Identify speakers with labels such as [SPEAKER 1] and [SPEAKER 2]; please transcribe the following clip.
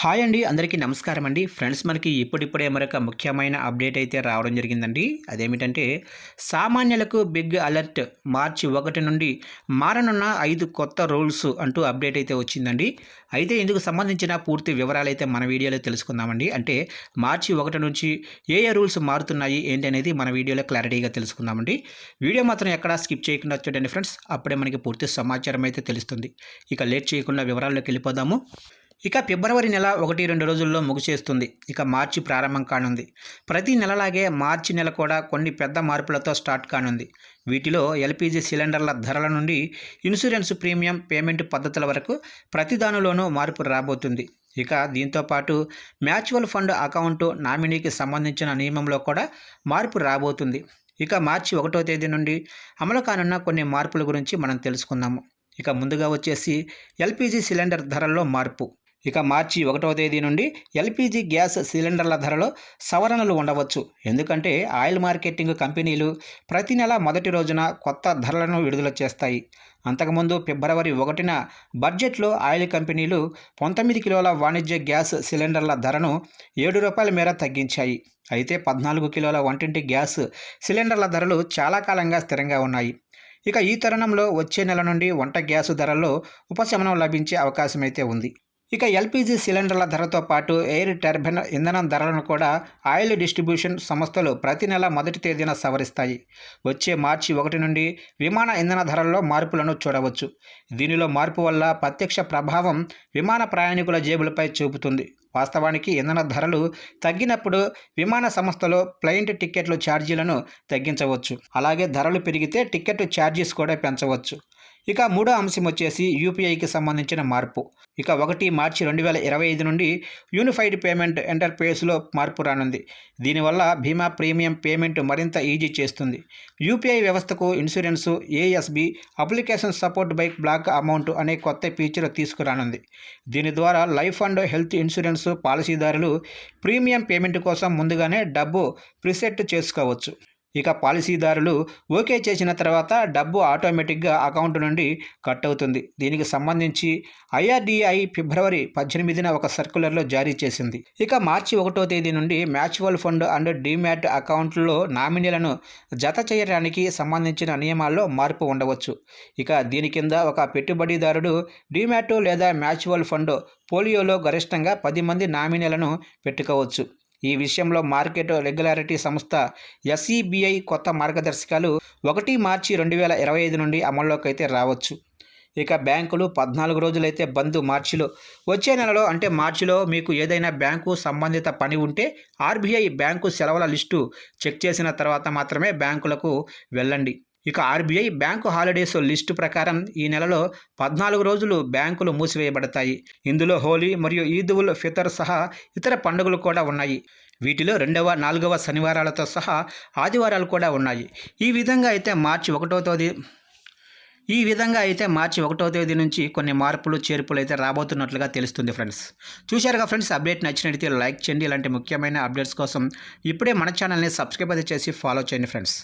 [SPEAKER 1] Hi అండి అందరికీ నమస్కారం అండి. ఫ్రెండ్స్ మనకి ఇప్పుడిప్పుడే మరొక ముఖ్యమైన అప్డేట్ అయితే రావడం జరిగిందండి. అదేమిటంటే సామాన్యులకు బిగ్ అలర్ట్ మార్చి ఒకటి నుండి మారనున్న ఐదు కొత్త రూల్స్ అంటూ అప్డేట్ అయితే వచ్చిందండి. అయితే ఇందుకు సంబంధించిన పూర్తి వివరాలు అయితే మన వీడియోలో తెలుసుకుందామండి. అంటే మార్చి ఒకటి నుంచి ఏ ఏ రూల్స్ మారుతున్నాయి ఏంటి అనేది మన వీడియోలో క్లారిటీగా తెలుసుకుందామండి. వీడియో మాత్రం ఎక్కడా స్కిప్ చేయకుండా చూడండి ఫ్రెండ్స్. అప్పుడే మనకి పూర్తి సమాచారం అయితే తెలుస్తుంది. ఇక లేట్ చేయకుండా వివరాల్లోకి వెళ్ళిపోదాము. ఇక ఫిబ్రవరి నెల ఒకటి రెండు రోజుల్లో ముగిసేస్తుంది. ఇక మార్చి ప్రారంభం కానుంది. ప్రతి నెలలాగే మార్చి నెల కూడా కొన్ని పెద్ద మార్పులతో స్టార్ట్ కానుంది. వీటిలో ఎల్పిజి సిలిండర్ల ధరల నుండి ఇన్సూరెన్స్ ప్రీమియం పేమెంట్ పద్ధతుల వరకు ప్రతి దానిలోనూ మార్పు రాబోతుంది. ఇక దీంతో పాటు మ్యాచువల్ ఫండ్ అకౌంటు నామినీకి సంబంధించిన నియమంలో కూడా మార్పు రాబోతుంది. ఇక మార్చి ఒకటో తేదీ నుండి అమలు కానున్న కొన్ని మార్పుల గురించి మనం తెలుసుకుందాము. ఇక ముందుగా వచ్చేసి ఎల్పిజి సిలిండర్ ధరల్లో మార్పు. ఇక మార్చి ఒకటవ తేదీ నుండి ఎల్పిజి గ్యాస్ సిలిండర్ల ధరలో సవరణలు ఉండవచ్చు. ఎందుకంటే ఆయిల్ మార్కెటింగ్ కంపెనీలు ప్రతి నెల మొదటి రోజున కొత్త ధరలను విడుదల చేస్తాయి. అంతకుముందు ఫిబ్రవరి ఒకటిన బడ్జెట్లో ఆయిల్ కంపెనీలు పంతొమ్మిది కిలోల వాణిజ్య గ్యాస్ సిలిండర్ల ధరను ఏడు రూపాయల మేర తగ్గించాయి. అయితే పద్నాలుగు కిలోల వంటింటి గ్యాస్ సిలిండర్ల ధరలు చాలా కాలంగా స్థిరంగా ఉన్నాయి. ఇక ఈ తరుణంలో వచ్చే నెల నుండి వంట గ్యాసు ధరల్లో ఉపశమనం లభించే అవకాశం అయితే ఉంది. ఇక ఎల్పిజి సిలిండర్ల ధరతో పాటు ఎయిర్ టర్బైన్ ఇంధనం ధరలను కూడా ఆయిల్ డిస్ట్రిబ్యూషన్ సంస్థలు ప్రతి నెల మొదటి తేదీన సవరిస్తాయి. వచ్చే మార్చి ఒకటి నుండి విమాన ఇంధన ధరల్లో మార్పులను చూడవచ్చు. దీనిలో మార్పు వల్ల ప్రత్యక్ష ప్రభావం విమాన ప్రయాణికుల జేబులపై చూపుతుంది. వాస్తవానికి ఇంధన ధరలు తగ్గినప్పుడు విమాన సంస్థలు ఫ్లైట్ టిక్కెట్లు ఛార్జీలను తగ్గించవచ్చు. అలాగే ధరలు పెరిగితే టికెట్ ఛార్జీస్ కూడా పెంచవచ్చు. ఇక మూడో అంశం వచ్చేసి యూపీఐకి సంబంధించిన మార్పు. ఇక ఒకటి మార్చి రెండు వేల ఇరవై ఐదు నుండి యూనిఫైడ్ పేమెంట్ ఇంటర్ఫేస్లో మార్పు రానుంది. దీనివల్ల బీమా ప్రీమియం పేమెంట్ మరింత ఈజీ చేస్తుంది. యూపీఐ వ్యవస్థకు insurance ASB application support by block amount అనే కొత్త ఫీచర్ తీసుకురానుంది. దీని ద్వారా లైఫ్ అండ్ హెల్త్ ఇన్సూరెన్స్ పాలసీదారులు ప్రీమియం పేమెంట్ కోసం ముందుగానే డబ్బు ప్రిసెట్ చేసుకోవచ్చు. ఇక పాలసీదారులు ఓకే చేసిన తర్వాత డబ్బు ఆటోమేటిక్గా అకౌంట్ నుండి కట్ అవుతుంది. దీనికి సంబంధించి ఐఆర్డిఐ ఫిబ్రవరి పద్దెనిమిదిన ఒక సర్క్యులర్లో జారీ చేసింది. ఇక మార్చి ఒకటో తేదీ నుండి మ్యాచువల్ ఫండ్ అండ్ డిమ్యాట్ అకౌంట్లో నామినీలను జత చేయడానికి సంబంధించిన నియమాల్లో మార్పు ఉండవచ్చు. ఇక దీని కింద ఒక పెట్టుబడిదారుడు డిమ్యాట్ లేదా మ్యాచువల్ ఫండ్ పోలియోలో గరిష్టంగా పది మంది నామినీలను పెట్టుకోవచ్చు. ఈ విషయంలో మార్కెట్ రెగ్యులారిటీ సంస్థ ఎస్ఈబిఐ కొత్త మార్గదర్శకాలు ఒకటి మార్చి రెండు వేల ఇరవై ఐదు నుండి అమల్లోకి అయితే రావచ్చు. ఇక బ్యాంకులు పద్నాలుగు రోజులైతే బంద్ మార్చిలో. వచ్చే నెలలో అంటే మార్చిలో మీకు ఏదైనా బ్యాంకు సంబంధిత పని ఉంటే ఆర్బీఐ బ్యాంకు సెలవుల లిస్టు చెక్ చేసిన తర్వాత మాత్రమే బ్యాంకులకు వెళ్ళండి. ఇక ఆర్బీఐ బ్యాంకు హాలిడేస్ లిస్టు ప్రకారం ఈ నెలలో పద్నాలుగు రోజులు బ్యాంకులు మూసివేయబడతాయి. ఇందులో హోలీ మరియు ఈద్ ఉల్ ఫితర్ సహా ఇతర పండుగలు కూడా ఉన్నాయి. వీటిలో రెండవ నాలుగవ శనివారాలతో సహా ఆదివారాలు కూడా ఉన్నాయి. ఈ విధంగా అయితే మార్చి ఒకటో తేదీ ఈ విధంగా అయితే మార్చి ఒకటో తేదీ నుంచి కొన్ని మార్పులు చేర్పులు అయితే రాబోతున్నట్లుగా తెలుస్తుంది ఫ్రెండ్స్. చూశారుగా ఫ్రెండ్స్ అప్డేట్ నచ్చినట్లయితే లైక్ చేయండి. ఇలాంటి ముఖ్యమైన అప్డేట్స్ కోసం ఇప్పుడే మన ఛానల్ని సబ్స్క్రైబ్ అయితే చేసి ఫాలో చేయండి ఫ్రెండ్స్.